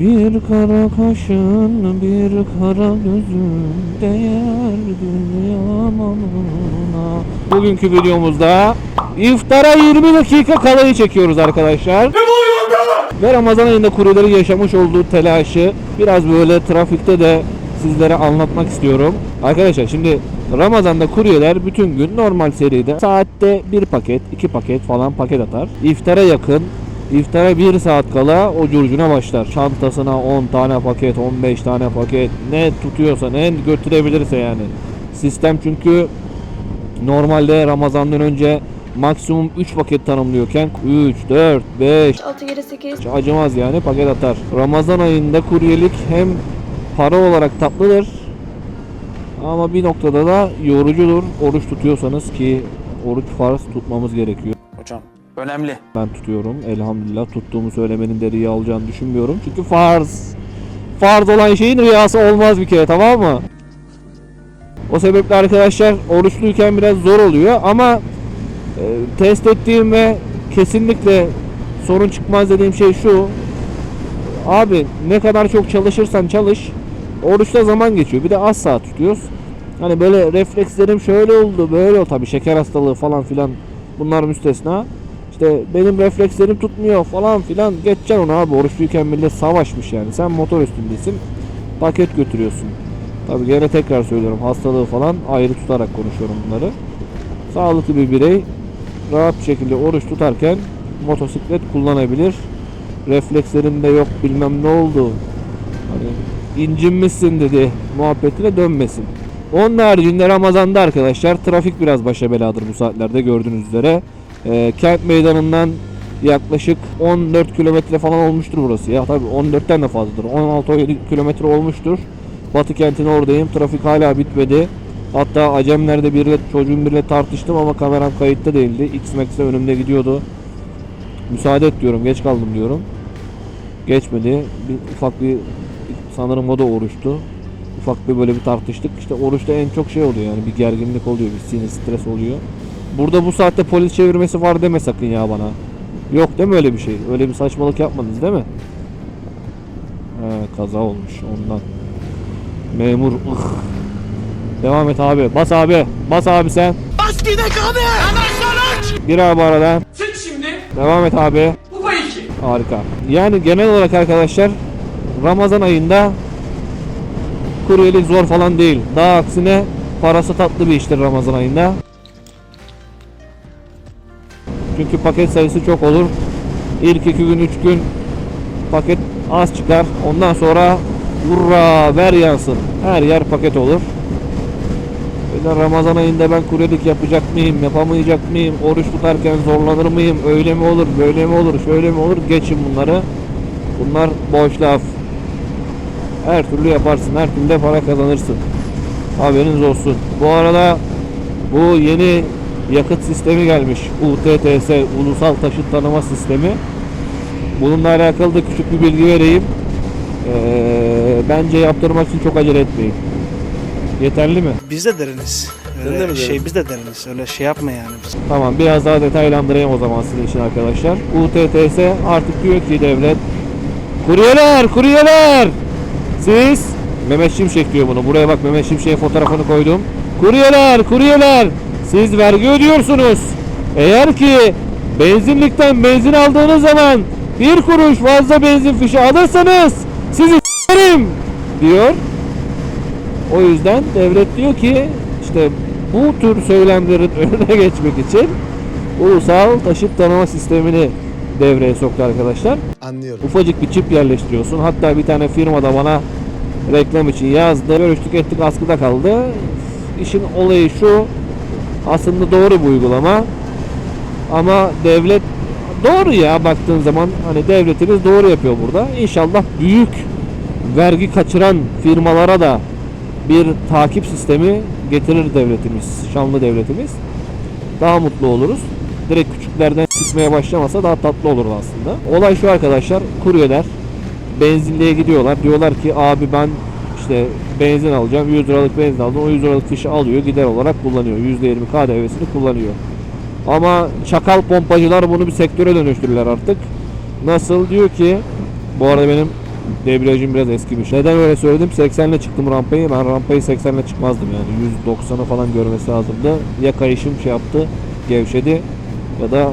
Bir kara kaşın, bir kara gözün değer dünya malına. Bugünkü videomuzda iftara 20 dakika kalayı çekiyoruz arkadaşlar. Ve Ramazan ayında kuryeleri yaşamış olduğu telaşı biraz böyle trafikte de sizlere anlatmak istiyorum. Arkadaşlar şimdi Ramazan'da kuryeler bütün gün normal seride saatte bir paket, iki paket falan paket atar. İftara yakın İftara 1 saat kala o curcuna başlar. Çantasına 10 tane paket, 15 tane paket ne tutuyorsa ne götürebilirse yani. Sistem çünkü normalde Ramazan'dan önce maksimum 3 paket tanımlıyorken 3, 4, 5 6 kere 8 hiç acımaz yani paket atar. Ramazan ayında kuryelik hem para olarak tatlıdır ama bir noktada da yorucudur. Oruç tutuyorsanız ki oruç farz tutmamız gerekiyor. Önemli. Ben tutuyorum. Elhamdülillah tuttuğumu söylemenin de riya olacağını düşünmüyorum. Çünkü farz. Farz olan şeyin riyası olmaz bir kere tamam mı? O sebeple arkadaşlar oruçluyken biraz zor oluyor ama e, test ettiğim ve kesinlikle sorun çıkmaz dediğim şey şu. Abi ne kadar çok çalışırsan çalış oruçta zaman geçiyor. Bir de az saat tutuyoruz. Hani böyle reflekslerim şöyle oldu böyle oldu. Tabii şeker hastalığı falan filan bunlar müstesna. İşte benim reflekslerim tutmuyor falan filan. Geçeceksin onu abi. Oruçluyken millet savaşmış yani. Sen motor üstündesin. Paket götürüyorsun. Tabii gene tekrar söylüyorum. Hastalığı falan ayrı tutarak konuşuyorum bunları. Sağlıklı bir birey rahat bir şekilde oruç tutarken motosiklet kullanabilir. Reflekslerinde yok bilmem ne oldu. Hani incinmişsin dedi muhabbetine dönmesin. Onun haricinde Ramazan'da arkadaşlar trafik biraz başa beladır bu saatlerde gördüğünüz üzere. Ee, kent meydanından yaklaşık 14 kilometre falan olmuştur burası ya. Tabii 14'ten de fazladır. 16-17 kilometre olmuştur. Batı kentin oradayım. Trafik hala bitmedi. Hatta Acemler'de biriyle, çocuğun biriyle tartıştım ama kameram kayıtta değildi. X-Max'e önümde gidiyordu. Müsaade et diyorum. Geç kaldım diyorum. Geçmedi. Bir ufak bir sanırım o da oruçtu. Ufak bir böyle bir tartıştık. İşte oruçta en çok şey oluyor yani bir gerginlik oluyor, bir sinir stres oluyor. Burada bu saatte polis çevirmesi var deme sakın ya bana. Yok değil mi öyle bir şey? Öyle bir saçmalık yapmadınız değil mi? He, kaza olmuş ondan. Memur ıh. Devam et abi. Bas abi. Bas abi sen. Bas gidek abi. Aç. Gir abi aradan. Sık şimdi. Devam et abi. Bu pay iki. Harika. Yani genel olarak arkadaşlar Ramazan ayında kuryelik zor falan değil. Daha aksine parası tatlı bir iştir Ramazan ayında. Çünkü paket sayısı çok olur. İlk iki gün, üç gün paket az çıkar. Ondan sonra hurra ver yansın. Her yer paket olur. Yüzden Ramazan ayında ben kuryelik yapacak mıyım, yapamayacak mıyım, oruç tutarken zorlanır mıyım, öyle mi olur, böyle mi olur, şöyle mi olur, geçin bunları. Bunlar boş laf. Her türlü yaparsın, her türlü para kazanırsın. Haberiniz olsun. Bu arada bu yeni yakıt sistemi gelmiş. UTTS, Ulusal Taşıt Tanıma Sistemi. Bununla alakalı da küçük bir bilgi vereyim. Ee, bence yaptırmak için çok acele etmeyin. Yeterli mi? Biz de deriniz. Öyle de mi şey biz de deriniz. Öyle şey yapma yani. Tamam biraz daha detaylandırayım o zaman sizin için arkadaşlar. UTTS artık diyor ki devlet Kuryeler kuryeler Siz Mehmet Şimşek diyor bunu buraya bak Mehmet Şimşek'in fotoğrafını koydum Kuryeler kuryeler Siz vergi ödüyorsunuz Eğer ki benzinlikten benzin aldığınız zaman bir kuruş fazla benzin fişi alırsanız sizi s**erim diyor. O yüzden devlet diyor ki işte bu tür söylemlerin önüne geçmek için ulusal taşıt tanıma sistemini devreye soktu arkadaşlar. Anlıyorum. Ufacık bir çip yerleştiriyorsun. Hatta bir tane firma da bana reklam için yazdı. Görüştük ettik askıda kaldı. İşin olayı şu. Aslında doğru bu uygulama. Ama devlet doğru ya baktığın zaman hani devletimiz doğru yapıyor burada. İnşallah büyük vergi kaçıran firmalara da bir takip sistemi getirir devletimiz, şanlı devletimiz. Daha mutlu oluruz. Direkt küçüklerden sıkmaya başlamasa daha tatlı olur aslında. Olay şu arkadaşlar, kuryeler benzinliğe gidiyorlar. Diyorlar ki abi ben işte benzin alacağım. 100 liralık benzin aldım. O 100 liralık fişi alıyor. Gider olarak kullanıyor. %20 KDV'sini kullanıyor. Ama çakal pompacılar bunu bir sektöre dönüştürürler artık. Nasıl? Diyor ki bu arada benim Debriyajım biraz eskimiş. Neden öyle söyledim? 80 ile çıktım rampayı. Ben rampayı 80 ile çıkmazdım yani. 190'ı falan görmesi lazımdı. Ya kayışım şey yaptı, gevşedi ya da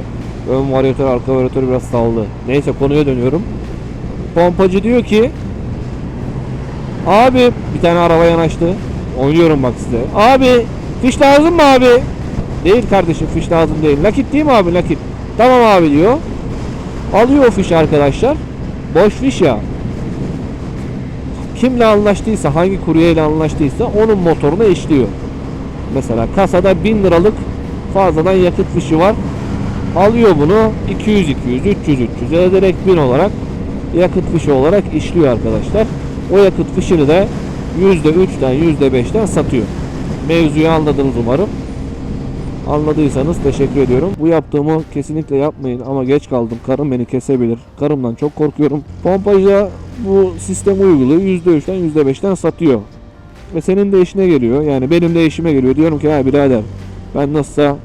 ön varyatör, arka varyatör biraz saldı. Neyse konuya dönüyorum. Pompacı diyor ki Abi bir tane araba yanaştı. Oynuyorum bak size. Abi fiş lazım mı abi? Değil kardeşim fiş lazım değil. Nakit değil mi abi nakit? Tamam abi diyor. Alıyor o fişi arkadaşlar. Boş fiş ya. Kimle anlaştıysa, hangi kuryeyle anlaştıysa onun motoruna işliyor. Mesela kasada 1000 liralık fazladan yakıt fişi var. Alıyor bunu 200 200 300 300 ya da direkt 1000 olarak yakıt fişi olarak işliyor arkadaşlar. O yakıt fişini de %3'ten %5'ten satıyor. Mevzuyu anladınız umarım. Anladıysanız teşekkür ediyorum. Bu yaptığımı kesinlikle yapmayın ama geç kaldım. Karım beni kesebilir. Karımdan çok korkuyorum. Pompacıya bu sistemi uyguluyor. %3'ten %5'ten satıyor. Ve senin de işine geliyor. Yani benim de işime geliyor. Diyorum ki ha birader ben nasılsa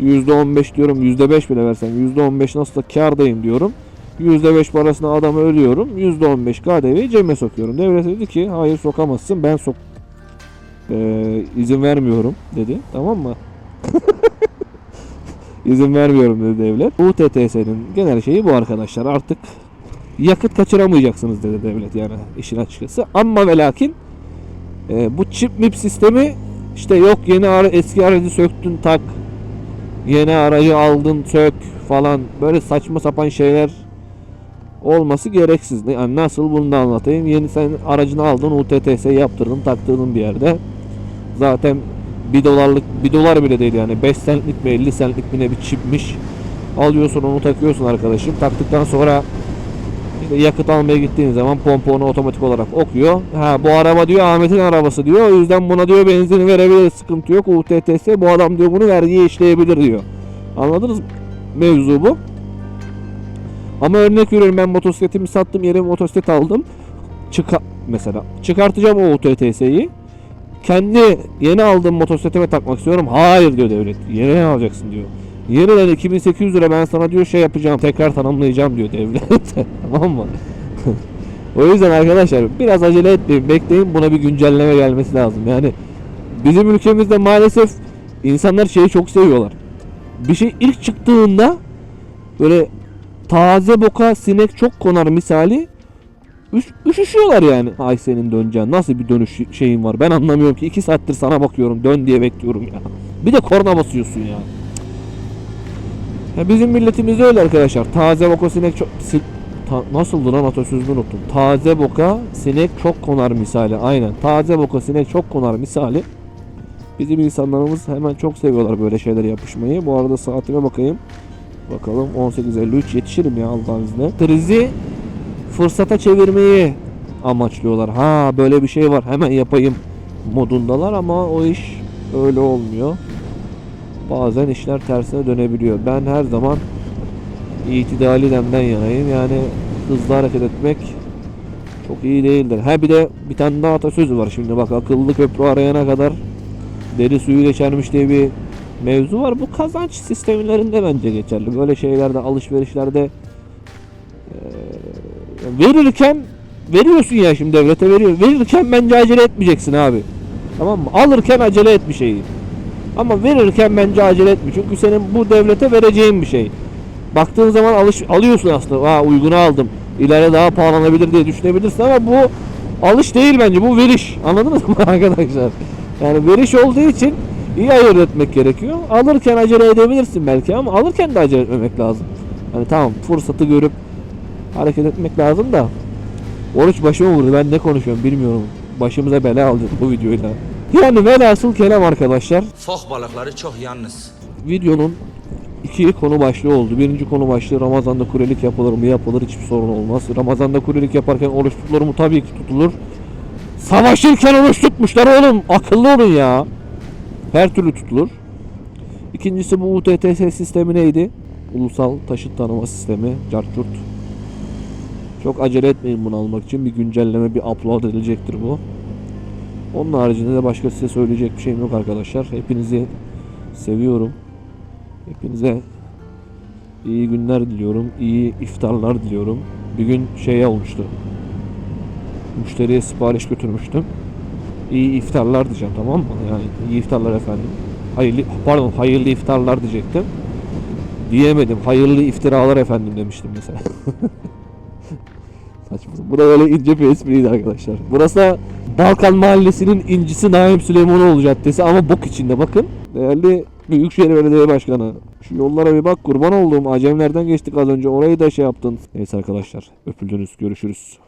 %15 diyorum %5 bile versem %15 nasılsa kardayım diyorum. %5 parasını adamı ödüyorum. %15 KDV'yi cebime sokuyorum. Devlet dedi ki hayır sokamazsın ben sok Ee, izin vermiyorum dedi. Tamam mı? izin vermiyorum dedi devlet. UTTS'nin genel şeyi bu arkadaşlar. Artık yakıt kaçıramayacaksınız dedi devlet yani işin açıkçası. Ama ve lakin e, bu çip mip sistemi işte yok yeni ara, eski aracı söktün tak yeni aracı aldın sök falan böyle saçma sapan şeyler olması gereksiz. Yani nasıl bunu da anlatayım. Yeni sen aracını aldın UTTS yaptırdın taktırdın bir yerde. Zaten 1 dolarlık 1 dolar bile değil yani 5 centlik mi 50 centlik mi ne bir çipmiş. Alıyorsun onu takıyorsun arkadaşım. Taktıktan sonra işte yakıt almaya gittiğin zaman pompa onu otomatik olarak okuyor. Ha bu araba diyor Ahmet'in arabası diyor. O yüzden buna diyor benzin verebilir sıkıntı yok. UTTS bu adam diyor bunu vergiye işleyebilir diyor. Anladınız mı? Mevzu bu. Ama örnek veriyorum ben motosikletimi sattım yere motosiklet aldım. Çıka mesela çıkartacağım o UTTS'yi. Kendi yeni aldığım motosikletime takmak istiyorum. Hayır diyor devlet. Yeni alacaksın diyor. Yeniden 2800 lira ben sana diyor şey yapacağım tekrar tanımlayacağım diyor devlet. tamam mı? o yüzden arkadaşlar biraz acele etmeyin bekleyin buna bir güncelleme gelmesi lazım. Yani bizim ülkemizde maalesef insanlar şeyi çok seviyorlar. Bir şey ilk çıktığında böyle taze boka sinek çok konar misali üş, üşüşüyorlar yani. Ay senin döneceğin nasıl bir dönüş şeyin var ben anlamıyorum ki 2 saattir sana bakıyorum dön diye bekliyorum ya. Bir de korna basıyorsun ya. Ya bizim milletimizde öyle arkadaşlar. Taze boka sinek çok si- ta- nasıldı lan atasözünü unuttum. Taze boka sinek çok konar misali. Aynen. Taze boka sinek çok konar misali. Bizim insanlarımız hemen çok seviyorlar böyle şeyler yapışmayı. Bu arada saatime bakayım. Bakalım 18.53 yetişirim ya Allah'ın izniyle. Krizi fırsata çevirmeyi amaçlıyorlar. Ha böyle bir şey var hemen yapayım modundalar ama o iş öyle olmuyor. Bazen işler tersine dönebiliyor. Ben her zaman itidali demden yanayım. Yani hızlı hareket etmek çok iyi değildir. Ha bir de bir tane daha atasözü var şimdi bak akıllı köprü arayana kadar deri suyu geçermiş diye bir mevzu var. Bu kazanç sistemlerinde bence geçerli. Böyle şeylerde alışverişlerde eee, verirken veriyorsun ya şimdi devlete veriyor. Verirken bence acele etmeyeceksin abi. Tamam mı? Alırken acele et bir şeyi. Ama verirken bence acele etme. Çünkü senin bu devlete vereceğin bir şey. Baktığın zaman alış alıyorsun aslında. Aa uygunu aldım. İleride daha pahalanabilir diye düşünebilirsin ama bu alış değil bence. Bu veriş. Anladınız mı arkadaşlar? Yani veriş olduğu için iyi ayırt etmek gerekiyor. Alırken acele edebilirsin belki ama alırken de acele etmemek lazım. Hani tamam fırsatı görüp hareket etmek lazım da Oruç başıma vurdu. Ben ne konuşuyorum bilmiyorum. Başımıza bela aldık bu videoyla. Yani velhasıl kelam arkadaşlar. Fok balıkları çok yalnız. Videonun iki konu başlığı oldu. Birinci konu başlığı Ramazan'da kurelik yapılır mı? Yapılır hiçbir sorun olmaz. Ramazan'da kurelik yaparken oruç tutulur mu? Tabii ki tutulur. Savaşırken oruç tutmuşlar oğlum. Akıllı olun ya. Her türlü tutulur. İkincisi bu UTTS sistemi neydi? Ulusal Taşıt Tanıma Sistemi. Carçurt. Çok acele etmeyin bunu almak için. Bir güncelleme, bir upload edilecektir bu. Onun haricinde de başka size söyleyecek bir şeyim yok arkadaşlar. Hepinizi seviyorum. Hepinize iyi günler diliyorum. iyi iftarlar diliyorum. Bir gün şey olmuştu. müşteriye sipariş götürmüştüm. İyi iftarlar diyeceğim tamam mı? Yani iyi iftarlar efendim. Hayırlı pardon hayırlı iftarlar diyecektim. Diyemedim. Hayırlı iftiralar efendim demiştim mesela. Saçma. Bu da böyle ince bir espriydi arkadaşlar. Burası Balkan Mahallesi'nin incisi Naim Süleymanoğlu Caddesi ama bok içinde bakın. Değerli Büyükşehir Belediye Başkanı. Şu yollara bir bak kurban olduğum acemlerden geçtik az önce orayı da şey yaptın. Neyse arkadaşlar öpüldünüz görüşürüz.